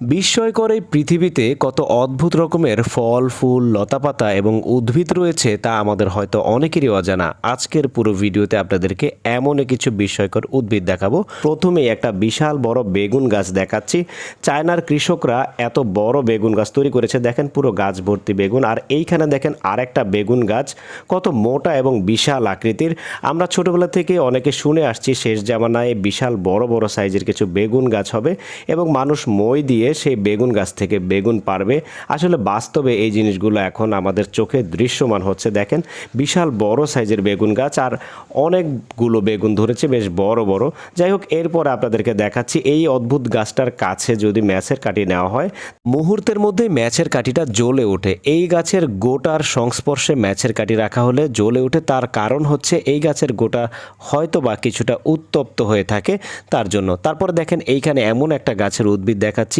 বিস্ময়কর এই পৃথিবীতে কত অদ্ভুত রকমের ফল, ফুল, লতাপাতা এবং উদ্ভিদ রয়েছে তা আমাদের হয়তো অনেকেরই অজানা। আজকের পুরো ভিডিওতে আপনাদেরকে এমন কিছু বিস্ময়কর উদ্ভিদ দেখাবো। প্রথমেই একটা বিশাল বড় বেগুন গাছ দেখাচ্ছি। চায়নার কৃষকরা এত বড় বেগুন গাছ তৈরি করেছে। দেখেন পুরো গাছ ভর্তি বেগুন। আর এইখানে দেখেন আরেকটা বেগুন গাছ। কত মোটা এবং বিশাল আকৃতির। আমরা ছোটবেলা থেকে অনেকে শুনে আসছি, শেষ জামানায় বিশাল বড় বড় সাইজের কিছু বেগুন গাছ হবে এবং মানুষ মই দিয়ে সেই বেগুন গাছ থেকে বেগুন পারবে। আসলে বাস্তবে এই জিনিসগুলো এখন আমাদের চোখে দৃশ্যমান হচ্ছে। দেখেন, বিশাল বড় সাইজের বেগুন গাছ আর অনেকগুলো বেগুন ধরেছে, বেশ বড় বড়। যাই হোক, এরপর আপনাদেরকে দেখাচ্ছি এই অদ্ভুত গাছটার কাছে যদি ম্যাচের কাঠি নেওয়া হয়। মুহূর্তের মধ্যে ম্যাচের কাঠিটা জ্বলে ওঠে। এই গাছের গোটার সংস্পর্শে ম্যাচের কাঠি রাখা হলে জ্বলে ওঠে। তার কারণ হচ্ছে এই গাছের গোটা হয়তো বা কিছুটা উত্তপ্ত হয়ে থাকে তার জন্য। তারপর দেখেন, এইখানে এমন একটা গাছের উদ্ভিদ দেখাচ্ছি।